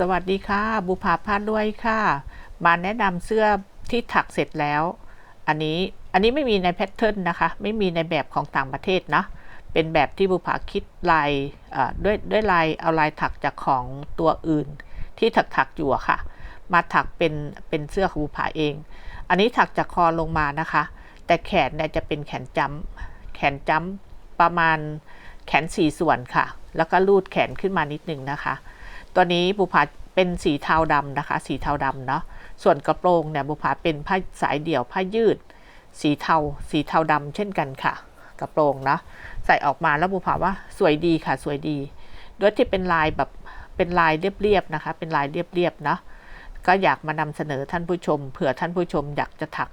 สวัสดีค่ะ บุภาพาด้วยค่ะ มาแนะนำเสื้อที่ถักเสร็จแล้ว อันนี้อันนี้ไม่มีในแพทเทิร์นนะคะ ไม่มีในแบบของต่างประเทศนะเป็นแบบที่บุภาคิดลายด้วยด้วยลายเอาลายถักจากของตัวอื่น ที่ถักถักอยู่ค่ะ มาถักเป็นเป็นเสื้อของบุภาเอง อันนี้ถักจากคอลงมานะคะ แต่แขนเนี่ยจะเป็นแขนจ้ำแขนจ้ำประมาณแขนสี่ส่วนค่ะ แล้วก็ลูดแขนขึ้นมานิดนึงนะคะ ตัวนี้บุภาเป็นสีเทาดำนะคะ สีเทาดำเนาะส่วนกระโปรงเนี่ยบุภาเป็นผ้าสายเดี่ยวผ้ายืด สีเทา สีเทาดำเช่นกันค่ะ กระโปรงนะใส่ออกมาแล้วบุภาว่าสวยดีค่ะสวยดีด้วยที่เป็นลายแบบเป็นลายเรียบๆนะคะ เป็นลายเรียบๆนะก็อยากมานำเสนอท่านผู้ชมเผื่อท่านผู้ชมอยากจะถัก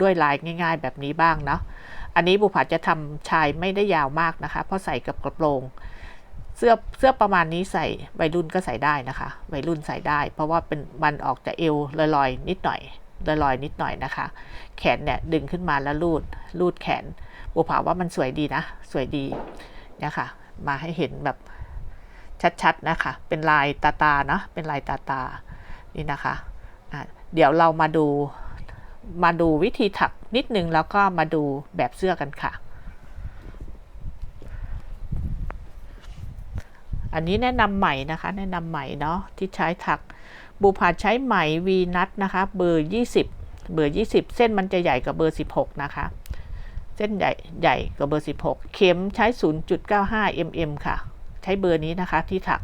ด้วยลายง่าย ๆ แบบนี้บ้างเนาะอันนี้บุภาจะทำชายไม่ได้ยาวมากนะคะ เพราะใส่กับกระโปรง เสื้อเสื้อประมาณนี้ใส่วัยรุ่นก็ใส่ได้นะคะ วัยรุ่นใส่ได้ เพราะว่าเป็นมันออกจากเอวลอยๆนิดหน่อยลอยๆนิดหน่อยนะคะ แขนเนี่ยดึงขึ้นมาแล้วลูดลูดแขนบัวผาว่ามันสวยดีนะ สวยดีเนี่ยค่ะ มาให้เห็นแบบชัดๆนะคะ เป็นลายตาตานะเป็นลายตาตานี่นะคะะเดี๋ยวเรามาดูมาดูวิธีถักนิดนึงแล้วก็มาดูแบบเสื้อกันค่ะ อันนี้แนะนำใหม่นะคะ แนะนำใหม่เนาะที่ใช้ถักบูผาใช้ไหมวีนัทนะคะเบอร์ 20 เบอร์ 20 เส้นมันจะใหญ่กว่าเบอร์ 16 นะคะ เส้นใหญ่ใหญ่กว่าเบอร์ 16 เข็มใช้ 0.95 mm ค่ะ ใช้เบอร์นี้นะคะที่ถัก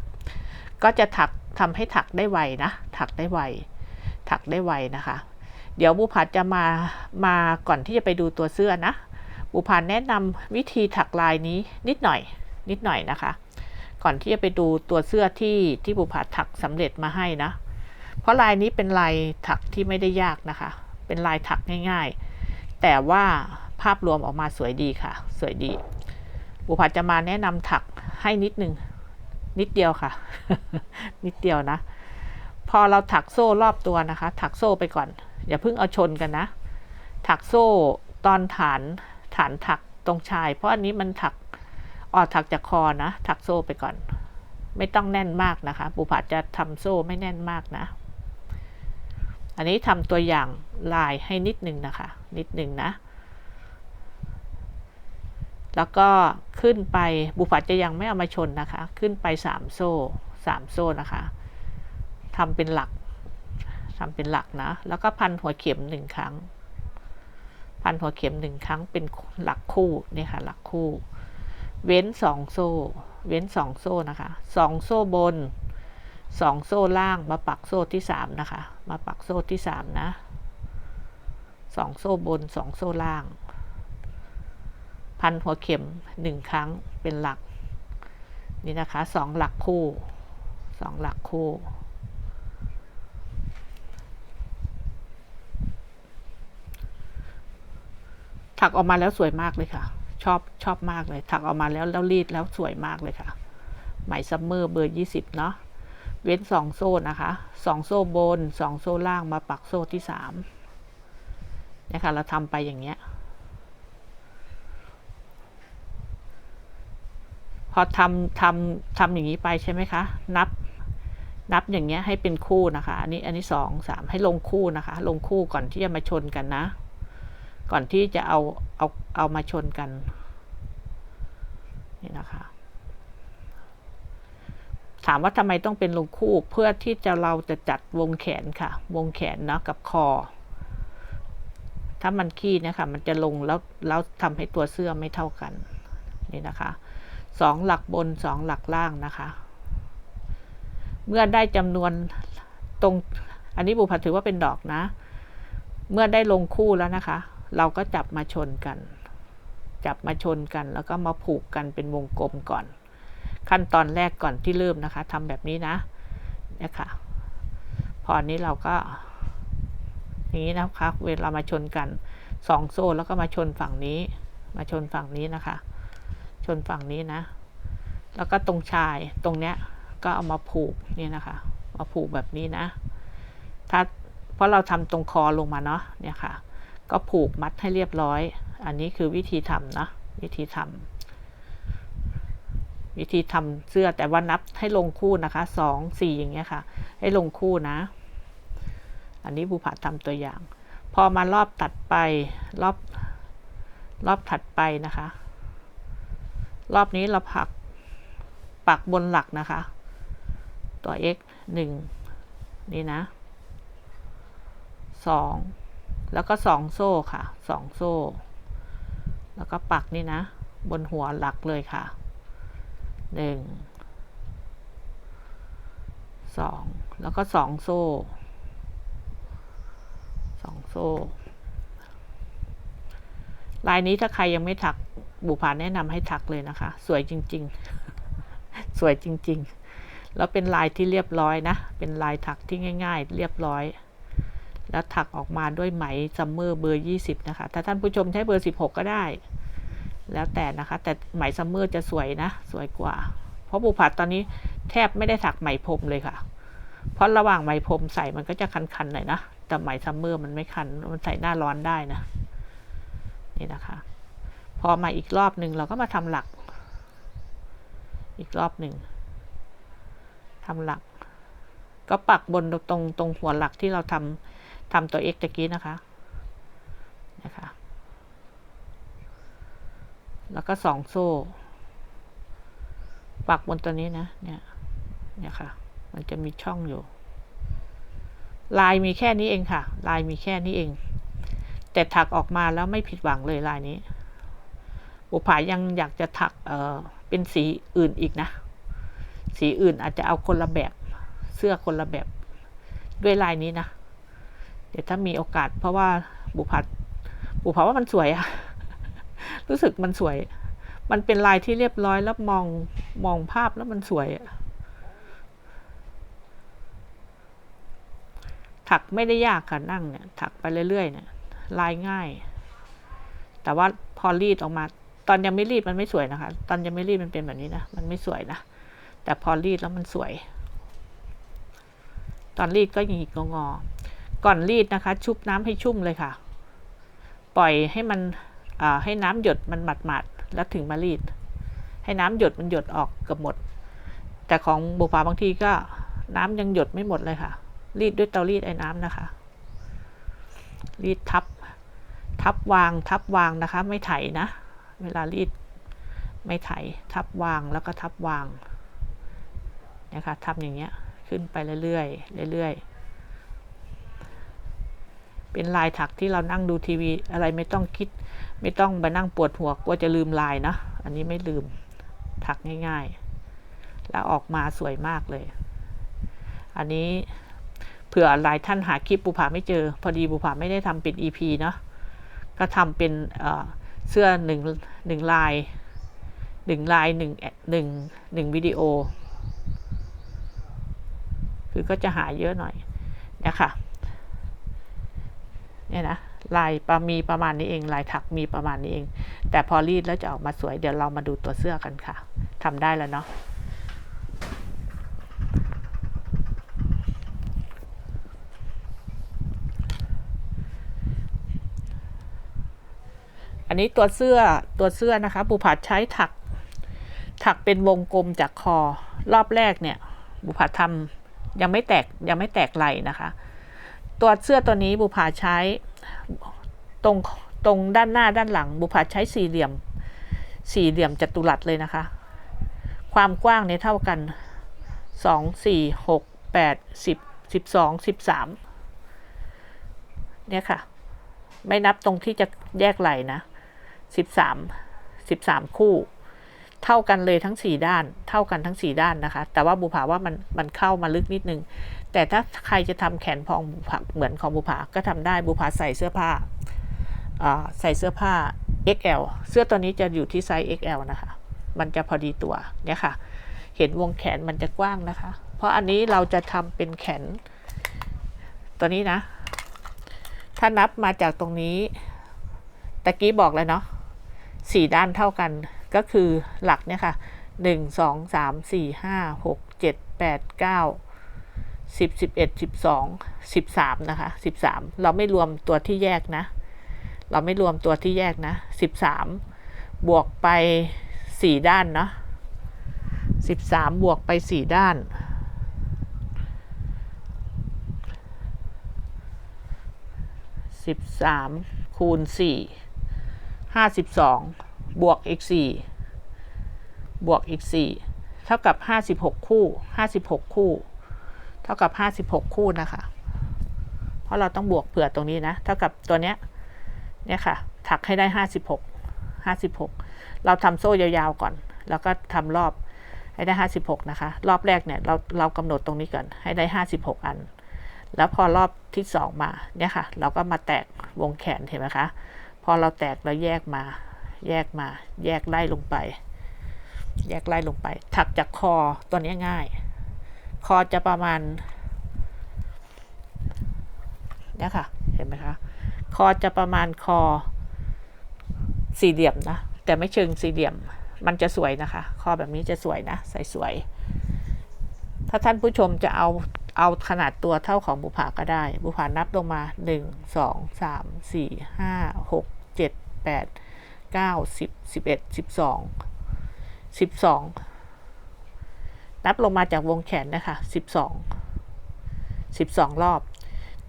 ก็จะถักทำให้ถักได้ไวนะ ถักได้ไว ถักได้ไวนะคะ เดี๋ยวบูผาจะมา มาก่อนที่จะไปดูตัวเสื้อนะบูผาแนะนำวิธีถักลายนี้นิดหน่อย นิดหน่อยนะคะ ก่อนที่จะไปดูตัวเสื้อที่ที่บุพาถักสำเร็จมาให้นะ เพราะลายนี้เป็นลายถักที่ไม่ได้ยากนะคะ เป็นลายถักง่ายๆ แต่ว่าภาพรวมออกมาสวยดีค่ะ สวยดี บุพาจะมาแนะนำถักให้นิดนึง นิดเดียวค่ะ นิดเดียวนะ พอเราถักโซ่รอบตัวนะคะ ถักโซ่ไปก่อน อย่าเพิ่งเอาชนกันนะ ถักโซ่ตอนฐานฐานถักตรงชาย เพราะอันนี้มันถัก ออกถักจากคอนะ ถักโซ่ไปก่อน ไม่ต้องแน่นมากนะคะบุผัดจะทำโซ่ไม่แน่นมากนะ อันนี้ทำตัวอย่างลายให้นิดนึงนะคะ นิดนึงนะ แล้วก็ขึ้นไปบุผัดจะยังไม่เอามาชนนะคะ ขึ้นไปสามโซ่สามโซ่นะคะทำเป็นหลักทำเป็นหลักนะ แล้วก็พันหัวเข็มหนึ่งครั้ง พันหัวเข็มหนึ่งครั้งเป็นหลักคู่นี่ค่ะ หลักคู่ เว้นสองโซ่ เว้นสองโซ่นะคะสองโซ่บนสองโซ่ล่างมาปักโซ่ที่สามนะคะ มาปักโซ่ที่สามนะสองโซ่บนสองโซ่ล่าง พันหัวเข็มหนึ่งครั้งเป็นหลัก นี่นะคะสองหลักคู่สองหลักคู่ถักออกมาแล้วสวยมากเลยค่ะ อบชอบมากเลยถักออกมาแล้วแล้วรีดแล้วสวยมากเลยค่ะ ไหมซัมเมอร์เบอร์ยี่สิบเนาะเว้นสองโซ่นะคะสองโซ่บนสองโซ่ล่างมาปักโซ่ที่สามนะคะเราทำไปอย่างเงี้ย พอทำทำทำอย่างนี้ไปใช่ไหมคะ นับ นับอย่างเงี้ยให้เป็นคู่นะคะ อันนี้อันนี้สองสามให้ลงคู่นะคะ ลงคู่ก่อนที่จะมาชนกันนะ ก่อนที่จะเอาเอาเอามาชนกัน นี่นะคะ ถามว่าทำไมต้องเป็นลงคู่เพื่อที่จะเราจะจัดวงแขนค่ะ วงแขนเนาะกับคอ ถ้ามันขี้นี่ยค่ะมันจะลงแล้วแล้วทำให้ตัวเสื้อไม่เท่ากัน นี่นะคะสองหลักบนสองหลักล่างนะคะ เมื่อได้จำนวนตรง อันนี้บุพถือว่าเป็นดอกนะ เมื่อได้ลงคู่แล้วนะคะ เราก็จับมาชนกัน จับมาชนกัน แล้วก็มาผูกกันเป็นวงกลมก่อน ขั้นตอนแรกก่อนที่เริ่มนะคะทำแบบนี้นะเนี่ยค่ะ พอนี้เราก็อย่างนี้นะคะเวลามาชนกันสองโซ่แล้วก็มาชนฝั่งนี้ มาชนฝั่งนี้นะคะ ชนฝั่งนี้นะ แล้วก็ตรงชายตรงเนี้ยก็เอามาผูกนี่นะคะ มาผูกแบบนี้นะ ถ้าเพราะเราทำตรงคอลงมาเนาะเนี่ยค่ะ ก็ผูกมัดให้เรียบร้อย อันนี้คือวิธีทำนะวิธีทำวิธีทำเสื้อแต่ว่านับให้ลงคู่นะคะสองสี่อย่างเงี้ยค่ะ ให้ลงคู่นะ อันนี้บุผาทำตัวอย่าง พอมารอบตัดไปรอบรอบถัดไปนะคะ รอบนี้เราผักปักบนหลักนะคะ ตัว x หนึ่งนี่นะสอง แล้วก็สองโซ่ค่ะสองโซ่ แล้วก็ปักนี่นะ บนหัวหลักเลยค่ะหนึ่งสองแล้วก็สองโซ่สองโซ่ลายนี้ถ้าใครยังไม่ถักบุพาแนะนำให้ถักเลยนะคะ สวยจริง ๆ สวยจริง ๆ แล้วเป็นลายที่เรียบร้อยนะ เป็นลายถักที่ง่าย ๆ เรียบร้อย แล้วถักออกมาด้วยไหมซัมเมอร์เบอร์ 20 นะคะ ถ้าท่านผู้ชมใช้เบอร์ 16 ก็ได้ แล้วแต่นะคะ แต่ไหมซัมเมอร์จะสวยนะ สวยกว่า เพราะบุพาตอนนี้แทบไม่ได้ถักไหมพรมเลยค่ะ เพราะระหว่างไหมพรมใส่มันก็จะคันๆหน่อยนะ แต่ไหมซัมเมอร์มันไม่คัน มันใส่หน้าร้อนได้นะ นี่นะคะ พอมาอีกรอบหนึ่งเราก็มาทำหลัก อีกรอบหนึ่งทำหลัก ก็ปักบนตรงตรงหัวหลักที่เราทำ ทำตัว x ตะกี้นะคะนะคะ แล้วก็สองโซ่ ปักบนตัวนี้นะ เนี่ย เนี่ยค่ะ มันจะมีช่องอยู่ ลายมีแค่นี้เองค่ะ ลายมีแค่นี้เอง แต่ถักออกมาแล้วไม่ผิดหวังเลยลายนี้บุผายังอยากจะถักเออเป็นสีอื่นอีกนะ สีอื่นอาจจะเอาคนละแบบ เสื้อคนละแบบ ด้วยลายนี้นะ เดี๋ยวถ้ามีโอกาส เพราะว่าบุผาบุผาว่ามันสวยอะรู้สึกมันสวย มันเป็นลายที่เรียบร้อยแล้วมองมองภาพแล้วมันสวยอะถักไม่ได้ยากค่ะนั่งเนี่ย ถักไปเรื่อยๆเนี่ยลายง่าย แต่ว่าพอรีดออกมา ตอนยังไม่รีดมันไม่สวยนะคะ ตอนยังไม่รีดมันเป็นแบบนี้นะมันไม่สวยนะแต่พอรีดแล้วมันสวย ตอนรีดก็หยิกงอ ก่อนรีดนะคะ ชุบน้ำให้ชุ่มเลยค่ะ ปล่อยให้มันให้น้ำหยดมันหมาดๆแล้วถึงมารีด ให้น้ำหยดมันหยดออกเกือบหมด แต่ของบุปผาบางทีก็น้ำยังหยดไม่หมดเลยค่ะ รีดด้วยเตารีดไอ้น้ำนะคะ รีดทับ ทับวางทับวางนะคะ ไม่ไถนะ เวลารีดไม่ไถทับวางแล้วก็ทับวางนะคะทำอย่างเงี้ยขึ้นไปเรื่อยๆเรื่อยๆ เป็นลายถักที่เรานั่งดูทีวีอะไรไม่ต้องคิด ไม่ต้องไปนั่งปวดหัวกลัวจะลืมลายนะ อันนี้ไม่ลืมถักง่าย ๆ แล้วออกมาสวยมากเลย อันนี้เผื่อหลายท่านหาคลิปบุผาไม่เจอ พอดีบุผาไม่ได้ทำเป็น EP เนาะก็ทำเป็นเสื้อหนึ่งหนึ่งลายหนึ่งลายหนึ่งหนึ่งหนึ่งวิดีโอ คือก็จะหาเยอะหน่อยนะคะ เนี่ยนะลายประมีประมาณนี้เอง ลายถักมีประมาณนี้เอง แต่พอรีดแล้วจะออกมาสวยเดี๋ยวเรามาดูตัวเสื้อกันค่ะทำได้แล้วเนาะอันนี้ตัวเสื้อตัวเสื้อนะคะบุผัดใช้ถัก ถักเป็นวงกลมจากคอ รอบแรกเนี่ย บุผัดทำยังไม่แตกยังไม่แตกไหลนะคะ ตัวเสื้อตัวนี้บุผาใช้ตรงตรงด้านหน้าด้านหลัง บุผาใช้สี่เหลี่ยม สี่เหลี่ยมจัตุรัสเลยนะคะ ความกว้างเนี่ยเท่ากันสองสี่หกแปดสิบสิบสองสิบสามเนี่ยค่ะ ไม่นับตรงที่จะแยกไหลนะสิบสามสิบสามคู่ เท่ากันเลยทั้งสี่ด้าน เท่ากันทั้งสี่ด้านนะคะ แต่ว่าบุผาว่ามันมันเข้ามาลึกนิดนึง แต่ถ้าใครจะทำแขนพองบุผาเหมือนของบุผาก็ทำได้บุผาใส่เสื้อผ้าใส่เสื้อผ้า XL เสื้อตัวนี้จะอยู่ที่ไซส์ XL นะคะ มันจะพอดีตัวเนี่ยค่ะ เห็นวงแขนมันจะกว้างนะคะ เพราะอันนี้เราจะทำเป็นแขน ตัวนี้นะ ถ้านับมาจากตรงนี้ตะกี้บอกเลยเนาะสี่ด้านเท่ากันก็คือหลักเนี่ยค่ะหนึ่งสองสามสี่ห้าหกเจ็ดแปดเก้า สิบสิบเอ็ดสิบสองสิบสามนะคะสิบสามเราไม่รวมตัวที่แยกนะ เราไม่รวมตัวที่แยกนะสิบสามบวกไปสี่ด้านเนาะสิบสามบวกไปสี่ด้านสิบสามคูณสี่ห้าสิบสองบวกอีกสี่บวกอีกสี่เท่ากับห้าสิบหกคู่ห้าสิบหกคู่ เท่ากับห้าสิบหกคู่นะคะ เพราะเราต้องบวกเผื่อตรงนี้นะ เท่ากับตัวเนี้ย เนี่ยค่ะ ถักให้ได้ห้าสิบหกห้าสิบหกเราทำโซ่ยาวๆก่อน แล้วก็ทำรอบให้ได้ห้าสิบหกนะคะ รอบแรกเนี่ยเราเรากำหนดตรงนี้ก่อน ให้ได้ห้าสิบหกอัน แล้วพอรอบที่สองมา เนี่ยค่ะ เราก็มาแตกวงแขนเห็นไหมคะ พอเราแตกเราแยกมา แยกมา แยกไล่ลงไป แยกไล่ลงไป ถักจากคอตัวนี้ง่าย คอจะประมาณเนี่ยค่ะ เห็นไหมคะ คอจะประมาณคอ สี่เหลี่ยมนะ แต่ไม่เชิงสี่เหลี่ยม มันจะสวยนะคะ คอแบบนี้จะสวยนะใส่สวย ถ้าท่านผู้ชมจะเอาเอาขนาดตัวเท่าของบุภาก็ได้ บุภานับลงมาหนึ่งสองสามสี่ห้าหกเจ็ดแปดเก้าสิบสิบเอ็ดสิบสองสิบสอง นับลงมาจากวงแขนนะคะสิบสองสิบสองรอบ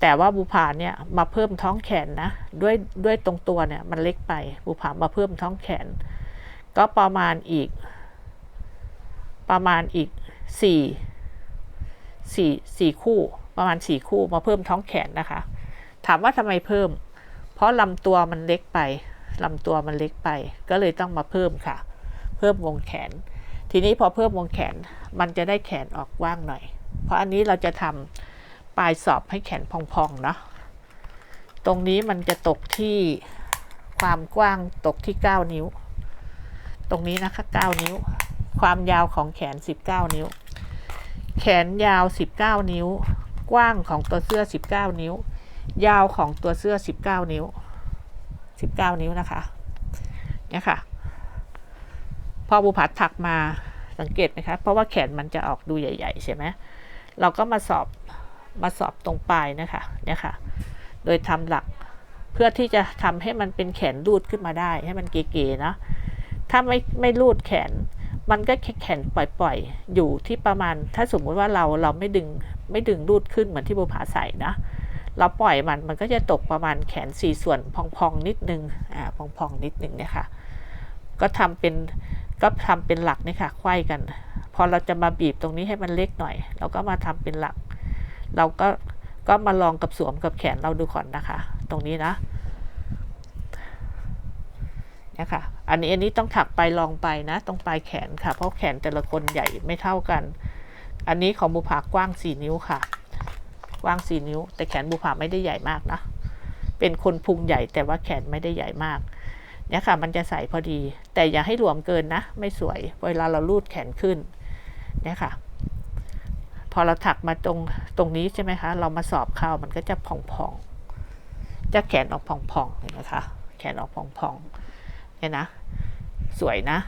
แต่ว่าบุภาเนี่ยมาเพิ่มท้องแขนนะด้วยด้วยตรงตัวเนี่ยมันเล็กไปบุภามาเพิ่มท้องแขน ก็ประมาณอีก ประมาณอีกสี่สี่สี่คู่ประมาณสี่คู่มาเพิ่มท้องแขนนะคะ ถามว่าทำไมเพิ่ม เพราะลำตัวมันเล็กไปลำตัวมันเล็กไป ก็เลยต้องมาเพิ่มค่ะ เพิ่มวงแขน ทีนี้พอเพิ่มวงแขนมันจะได้แขนออกกว้างหน่อย เพราะอันนี้เราจะทำปลายสอบให้แขนพองๆเนาะตรงนี้มันจะตกที่ความกว้างตกที่ 9 นิ้ว ตรงนี้นะคะ 9 นิ้ว ความยาวของแขน 19 นิ้ว แขนยาว 19 นิ้ว กว้างของตัวเสื้อ 19 นิ้ว ยาวของตัวเสื้อ 19 นิ้ว 19 นิ้วนะคะเนี่ยค่ะ พอบุผัดถักมาสังเกตไหมคะ เพราะว่าแขนมันจะออกดูใหญ่ ๆ ใช่ไหมเราก็มาสอบมาสอบตรงปลายนะคะเนี่ยค่ะ โดยทำหลักเพื่อที่จะทำให้มันเป็นแขนรูดขึ้นมาได้ ให้มันเก๋ๆเนาะถ้าไม่ไม่รูดแขน มันก็แขนปล่อยๆ อยู่ที่ประมาณ ถ้าสมมุติว่าเราเราไม่ดึงไม่ดึงรูดขึ้นเหมือนที่บุผาใส่นะเราปล่อยมันมันก็จะตกประมาณแขนสี่ส่วนพองๆนิดนึงอ่าพองๆนิดนึงเนี่ยค่ะ ก็ทำเป็น ก็ทำเป็นหลักนี่ค่ะไขว้กัน พอเราจะมาบีบตรงนี้ให้มันเล็กหน่อย เราก็มาทำเป็นหลัก เราก็ก็มาลองกับสวมกับแขนเราดูก่อนนะคะ ตรงนี้นะเนี่ยค่ะอันนี้อันนี้ต้องถักไปลองไปนะ ตรงปลายแขนค่ะ เพราะแขนแต่ละคนใหญ่ไม่เท่ากัน อันนี้ของบุภากว้างสี่นิ้วค่ะ กว้างสี่นิ้ว แต่แขนบุภาไม่ได้ใหญ่มากนะ เป็นคนพุงใหญ่แต่ว่าแขนไม่ได้ใหญ่มาก เนี่ยค่ะมันจะใส่พอดี แต่อย่าให้หลวมเกินนะ ไม่สวย เวลาเราลูดแขนขึ้นเนี่ยค่ะ พอเราถักมาตรงตรงนี้ใช่ไหมคะ เรามาสอบเข้ามันก็จะพองๆ จะแขนออกพองๆเห็นไหมคะ แขนออกพองๆเนี่ยนะ สวยนะ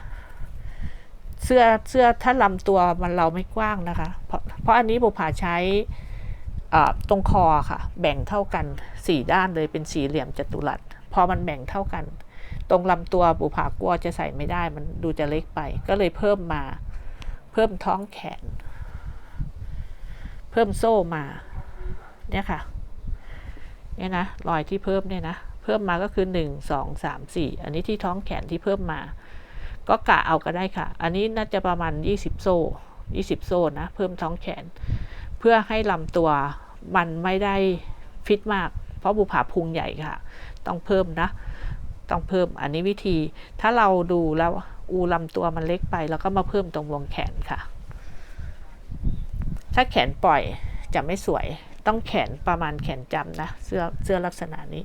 เสื้อเสื้อถ้าลำตัวมันเราไม่กว้างนะคะ เพราะเพราะอันนี้บุผาใช้ตรงคอค่ะ แบ่งเท่ากันสี่ด้านเลยเป็นสี่เหลี่ยมจัตุรัส พอมันแบ่งเท่ากัน ตรงลำตัวบุผากลัวจะใส่ไม่ได้มันดูจะเล็กไป ก็เลยเพิ่มมา เพิ่มท้องแขน เพิ่มโซ่มา เนี่ยค่ะ เนี่ยนะรอยที่เพิ่มเนี่ยนะ เพิ่มมาก็คือหนึ่งสองสามสี่อันนี้ที่ท้องแขนที่เพิ่มมา ก็กะเอาก็ได้ค่ะ อันนี้น่าจะประมาณยี่สิบโซ่ยี่สิบโซ่นะ เพิ่มท้องแขน เพื่อให้ลำตัวมันไม่ได้ฟิตมาก เพราะบุผาพุงใหญ่ค่ะ ต้องเพิ่มนะ ต้องเพิ่มอันนี้วิธี ถ้าเราดูแล้วอูลำตัวมันเล็กไป แล้วก็มาเพิ่มตรงวงแขนค่ะ ถ้าแขนปล่อยจะไม่สวย ต้องแขนประมาณแขนจำนะ เสื้อเสื้อลักษณะนี้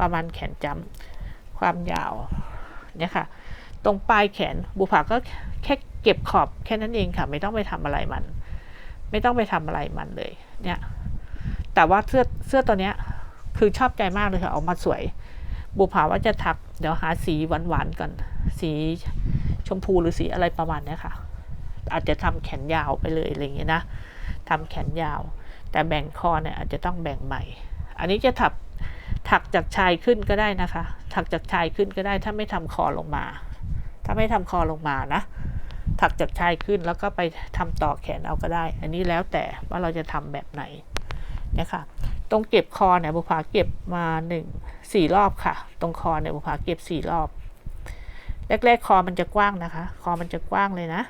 ประมาณแขนจำความยาวเนี่ยค่ะ ตรงปลายแขนบุผาก็แค่เก็บขอบแค่นั้นเองค่ะ ไม่ต้องไปทำอะไรมัน ไม่ต้องไปทำอะไรมันเลย เนี่ย แต่ว่าเสื้อเสื้อตัวเนี้ยคือชอบใจมากเลยค่ะออกมาสวย บุผาว่าจะถัก เดี๋ยวหาสีหวานๆก่อน สีชมพูหรือสีอะไรประมาณนี้ค่ะ อาจจะทำแขนยาวไปเลยอะไรอย่างเงี้ยนะทำแขนยาว แต่แบ่งคอเนี่ยอาจจะต้องแบ่งใหม่ อันนี้จะถักถักจากชายขึ้นก็ได้นะคะ ถักจากชายขึ้นก็ได้ ถ้าไม่ทำคอลงมา ถ้าไม่ทำคอลงมานะ ถักจากชายขึ้นแล้วก็ไปทำต่อแขนเอาก็ได้ อันนี้แล้วแต่ว่าเราจะทำแบบไหนเนี่ยค่ะ ตรงเก็บคอเนี่ยบุภาเก็บมาหนึ่งสี่รอบค่ะ ตรงคอเนี่ยบุภาเก็บสี่รอบ แรกๆคอมันจะกว้างนะคะ คอมันจะกว้างเลยนะ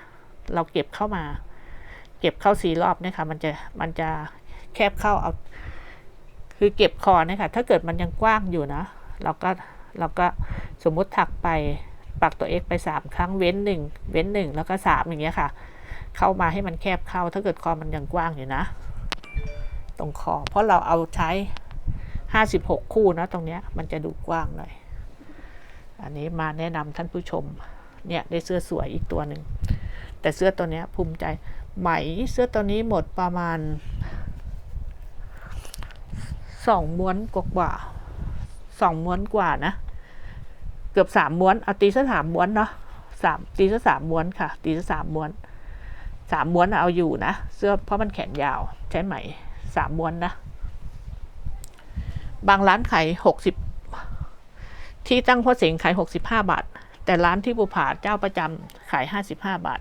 เราเก็บเข้ามา เก็บเข้าสี่รอบเนี่ยค่ะ มันจะมันจะแคบเข้าเอา คือเก็บคอเนี่ยค่ะ ถ้าเกิดมันยังกว้างอยู่นะ เราก็เราก็สมมุติถักไปปักตัว x ไปสามครั้งเว้นหนึ่งเว้นหนึ่งแล้วก็สามอย่างเงี้ยค่ะ เข้ามาให้มันแคบเข้าถ้าเกิดคอมันยังกว้างอยู่นะ ตรงคอ เพราะเราเอาใช้ห้าสิบหกคู่นะตรงเนี้ยมันจะดูกว้างหน่อย อันนี้มาแนะนำท่านผู้ชม เนี่ยได้เสื้อสวยอีกตัวหนึ่ง แต่เสื้อตัวเนี้ยภูมิใจไหมเสื้อตัวนี้หมดประมาณสองม้วนกว่าๆสองม้วนกว่านะ เกือบสามม้วนเอาตีซะสามม้วนเนาะสามตีซะสามม้วนค่ะ ตีซะสามม้วนสามม้วนเอาอยู่นะ เสื้อเพราะมันแขนยาวใช้ไหม สามม้วนนะ บางร้านขายหกสิบที่ตั้งพ่อเสงขายหกสิบห้าบาท แต่ร้านที่บุผาเจ้าประจำขายห้าสิบห้าบาท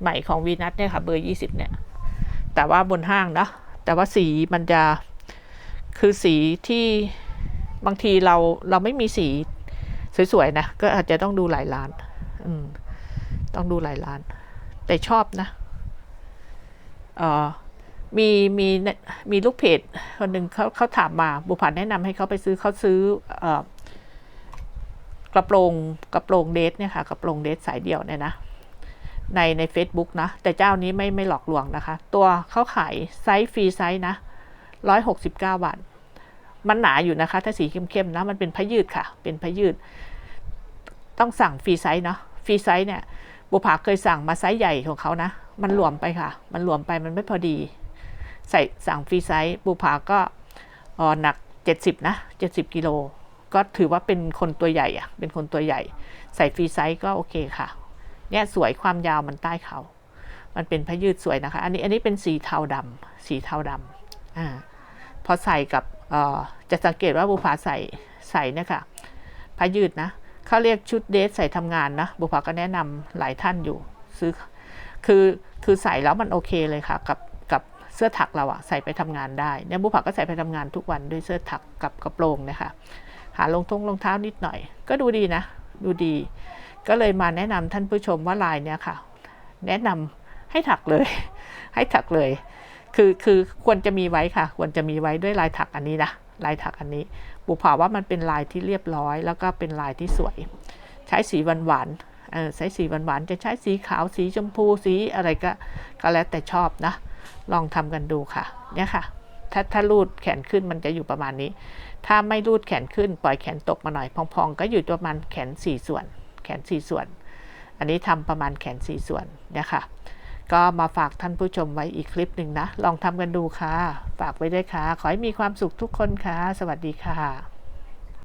ใหม่ของวีนัทเนี่ยค่ะ เบอร์ยี่สิบเนี่ย แต่ว่าบนห้างนะ แต่ว่าสีมันจะคือสีที่บางทีเราเราไม่มีสีสวยๆนะ ก็อาจจะต้องดูหลายร้าน อืม ต้องดูหลายร้าน แต่ชอบนะ เออ มีมีมีลูกเพจคนหนึ่งเขาเขาถามมาบุผ่านแนะนำให้เขาไปซื้อเขาซื้อเอ่อกระโปรงกระโปรงเดทเนี่ยค่ะกระโปรงเดทสายเดี่ยวเนี่ยนะในใน Facebook นะ แต่เจ้านี้ไม่ไม่หลอกลวงนะคะ ตัวเขาขายไซส์ฟรีไซส์นะร้อยหกสิบเก้าบาท มันหนาอยู่นะคะ ถ้าสีเข้มๆนะ มันเป็นพยืดค่ะ เป็นพยืด ต้องสั่งฟรีไซส์เนาะฟรีไซส์เนี่ยบุภาเคยสั่งมาไซส์ใหญ่ของเขานะ มันหลวมไปค่ะ มันหลวมไปมันไม่พอดี ใส่สั่งฟรีไซส์บุภาก็อ่อหนัก 70 นะ 70 กิโล ก็ถือว่าเป็นคนตัวใหญ่อะเป็นคนตัวใหญ่ ใส่ฟรีไซส์ก็โอเคค่ะ เนี่ยสวยความยาวมันใต้เขา มันเป็นพยืดสวยนะคะ อันนี้อันนี้เป็นสีเทาดำสีเทาดำอ่าพอใส่กับเออจะสังเกตว่าบุภาใส่ใส่เนี่ยค่ะพยืดนะเขาเรียกชุดเดทใส่ทำงานนะ บุภาก็แนะนำหลายท่านอยู่ซื้อคือคือใส่แล้วมันโอเคเลยค่ะ กับ เสื้อถักเราอะใส่ไปทำงานได้เนี่ยบุภาก็ใส่ไปทำงานทุกวันด้วยเสื้อถักกับกระโปรงนะคะหารองทงรองเท้านิดหน่อย ก็ดูดีนะ ดูดี ก็เลยมาแนะนำท่านผู้ชมว่าลายเนี่ยค่ะ แนะนำให้ถักเลย ให้ถักเลย คือคือควรจะมีไว้ค่ะ ควรจะมีไว้ด้วยลายถักอันนี้นะลายถักอันนี้ บุภาว่ามันเป็นลายที่เรียบร้อย แล้วก็เป็นลายที่สวย ใช้สีหวานหวานเออใช้สีหวานหวานจะใช้สีขาวสีชมพูสีอะไรก็ก็แล้วแต่ชอบนะ ลองทำกันดูค่ะ เนี่ยค่ะ ถ้าถ้ารูดแขนขึ้นมันจะอยู่ประมาณนี้ ถ้าไม่รูดแขนขึ้นปล่อยแขนตกมาหน่อยพองๆ ก็อยู่ประมาณแขนสี่ส่วน แขนสี่ส่วน อันนี้ทำประมาณแขนสี่ส่วนเนี่ยค่ะ ก็มาฝากท่านผู้ชมไว้อีกคลิปหนึ่งนะ ลองทำกันดูค่ะ ฝากไว้ด้วยค่ะ ขอให้มีความสุขทุกคนค่ะ สวัสดีค่ะ